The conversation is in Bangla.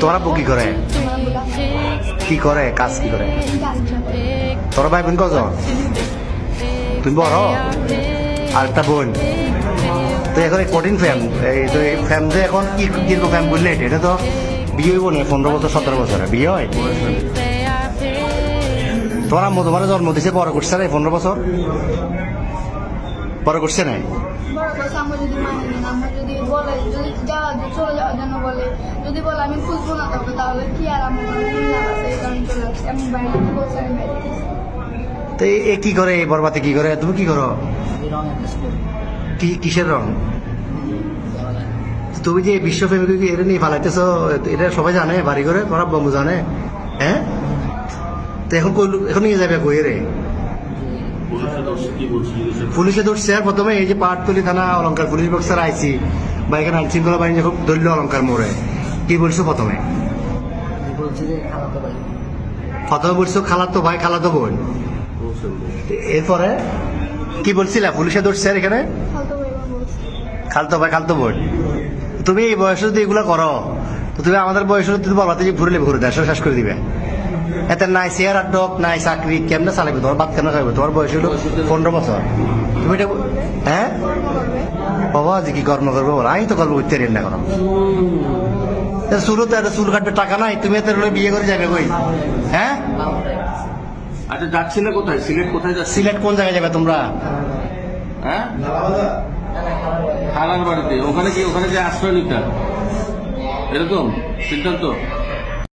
তোমার আব্বু কি করে? কি করে? কাজ কি করে? তোর ভাই বোন কজন? তুমি বড়? আর একটা বোন? তো এখন এই কঠিন ফ্যাম এই তো এই ফ্যাম যে এখন কি কীরকম ফ্যাম বললে এটা? তো বিয়ে হইব না, পনেরো বছর, সতেরো বছরে। বিয়ে হয়? তোমার আম্মু তোমার জন্ম দিছে বড় করছে না পনেরো বছর? বড় করছে না বড় কথা আমরা যদি মানি না আমরা যদি বলে যদি যাওয়া চলে যাওয়ার জন্য বলে যদি বলে আমি খুঁজবো না তবে তাহলে কি আর আমার লাভ আছে এই কারণে চলে আসছে। আমি বাইরে বলছি আমি বাইরে তো এ- কি করে এই বরবাতে কি করে? তুমি কি করো? কি কিসের রং? তুমি যে বিশ্ব ফেমিকে এটা নিয়ে ফালাইতেছ এটা সবাই জানে বাড়ি করে বম্বু জানে হ্যাঁ? তো এখন এখন নিয়ে যাবে কই রে পুলিশে ধরছে আর প্রথমে এই যে পাটতলি থানা অলঙ্কার পুলিশ বক্সার আইসি বা এখানে আইন শৃঙ্খলা বাহিনী যখন ধরল অলঙ্কার মোড়ে কি বলছো প্রথমে? প্রথমে বলছো খালাতো ভাই খালাতো বোন। এরপরে কি বলছিলা? পুলিশে ধরছে এখানে? খালতো ভাই খালতো বোন। তুমি এই বয়সে যদি এগুলো করো তো তুমি আমাদের বয়সে যদি বলবাতে যে ঘুরলে ঘুরে দেশ শেষ করে দিবে। এতে নাই চেয়ার আর ডক নাই চাকরি কেমনে চালাবে তোমার বাদ কেন খাইবে তোমার বয়স হলো পনেরো বছর। তুমি এটা হ্যাঁ? বাবা যে কি কর্ম করব বলো? আমি তো কর্ম করতে পারি না করো এত চুল কাটবে টাকা নাই তুমি এত বিয়ে করে যাবে কই? হ্যাঁ? আচ্ছা যাচ্ছিলে কোথায়? সিলেট কোথায় যাচ্ছি? সিলেট কোন জায়গায় যাবে তোমরা? হ্যাঁ? খালার বাড়িতে। ওখানে কি ওখানে যে আশ্রয় নিতে এরকম? সিদ্ধান্ত?